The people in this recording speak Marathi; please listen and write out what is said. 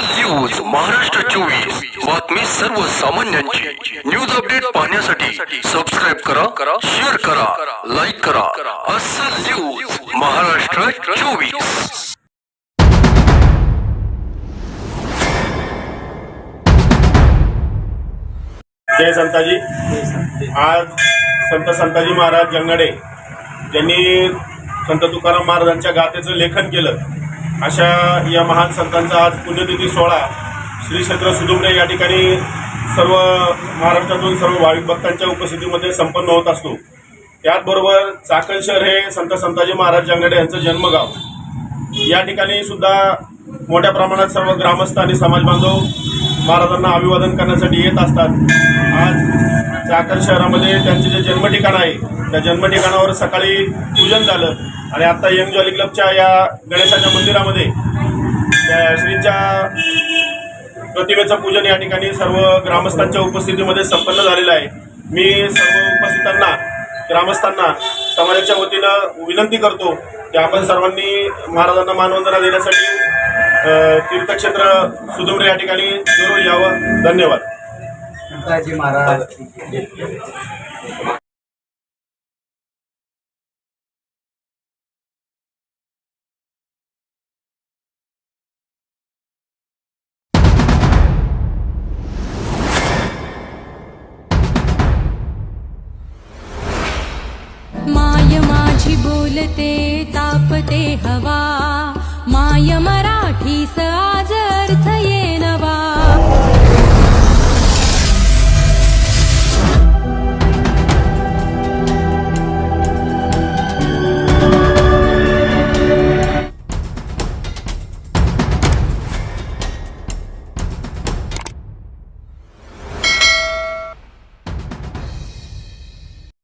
महाराष्ट्र चोवीस. बातमी सर्व सर्वसामान्यांची. न्यूज अपडेट पाहण्यासाठी सबस्क्राईब करा शेअर करा लाईक करा. असल न्यूज महाराष्ट्र चोवीस. जय संताजी. आज संत संताजी महाराज जंगडे ज्यांनी संत तुकाराम महाराजांच्या गाथेचं लेखन केलं. अशा या महान संतांचा आज पुण्यतिथी सोहळा श्री क्षेत्र सुदुमने या ठिकाणी सर्व महाराष्ट्रातून सर्व भाविक भक्तांच्या उपस्थितीमध्ये संपन्न होत असतो. त्याचबरोबर चाकण शहर हे संत संताजी महाराज जंगडे यांचं जन्मगाव. या ठिकाणी सुद्धा मोठ्या प्रमाणात सर्व ग्रामस्थ आणि समाज बांधव महाराजांना अभिवादन करण्यासाठी येत असतात. आज चाकण शहरामध्ये त्यांचे जे जन्मठिकाण आहे त्या जन्मठिकाणावर सकाळी पूजन झालं. आणि आता यंग जॉली क्लबच्या या गणेशाच्या मंदिरामध्ये त्या श्रींच्या प्रतिमेचं पूजन या ठिकाणी सर्व ग्रामस्थांच्या उपस्थितीमध्ये संपन्न झालेलं आहे. मी सर्व उपस्थितांना ग्रामस्थांना समाजाच्या वतीनं विनंती करतो की आपण सर्वांनी महाराजांना मानवंदना देण्यासाठी तीर्थक्षेत्र सुदुमरे या ठिकाणी जरूर यावं. धन्यवाद. महाराज. माय माझी बोलते तापते हवा.